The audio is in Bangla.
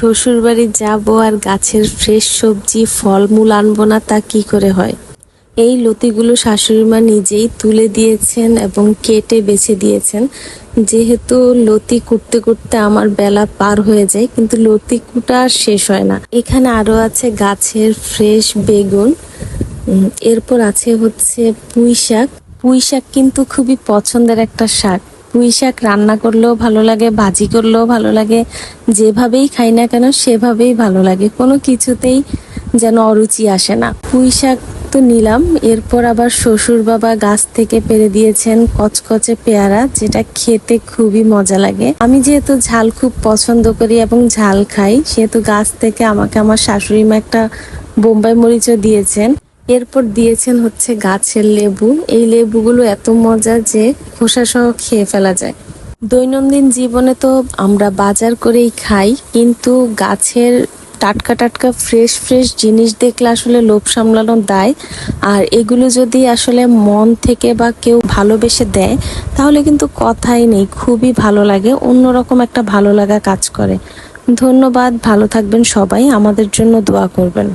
শ্বশুর বাড়ি যাব আর গাছের ফ্রেশ সবজি, ফলমূল আনব না, তা কি করে হয়? এই লতিগুলো শাশুড়ি মা নিজেই তুলে দিয়েছেন এবং কেটে বেছে দিয়েছেন। যেহেতু লতি কুটতে কুটতে আমার বেলা পার হয়ে যায়, কিন্তু লতি কুটা আর শেষ হয় না। এখানে আরও আছে গাছের ফ্রেশ বেগুন এরপর আছে হচ্ছে পুঁই শাক পুঁই শাক কিন্তু খুবই পছন্দের একটা শাক। পুঁই শাক রান্না করলেও ভালো লাগে, ভাজি করলেও ভালো লাগে, যেভাবেই খাই না কেন সেভাবেই ভালো লাগে। কোনো কিছুতেই যেন অরুচি আসে না। পুঁই শাক তো নিলাম, এরপর আবার শ্বশুর বাবা গাছ থেকে পেরে দিয়েছেন কচকচে পেয়ারা, যেটা খেতে খুবই মজা লাগে। আমি যেহেতু ঝাল খুব পছন্দ করি এবং ঝাল খাই, সেহেতু গাছ থেকে আমাকে আমার শাশুড়ি মা একটা বোম্বাই মরিচও দিয়েছেন। এরপর দিয়েছেন হচ্ছে গাছের লেবু। এই লেবুগুলো এত মজা যে খোসা সহ খেয়ে ফেলা যায়। দৈনন্দিন জীবনে তো আমরা বাজার করেই খাই, কিন্তু গাছের টাটকা টাটকা ফ্রেশ ফ্রেশ জিনিস দেখলে আসলে লোভ সামলানো দায়। আর এগুলো যদি আসলে মন থেকে বা কেউ ভালোবেসে দেয়, তাহলে কিন্তু কথাই নেই, খুবই ভালো লাগে, অন্যরকম একটা ভালো লাগা কাজ করে। ধন্যবাদ, ভালো থাকবেন সবাই, আমাদের জন্য দোয়া করবেন।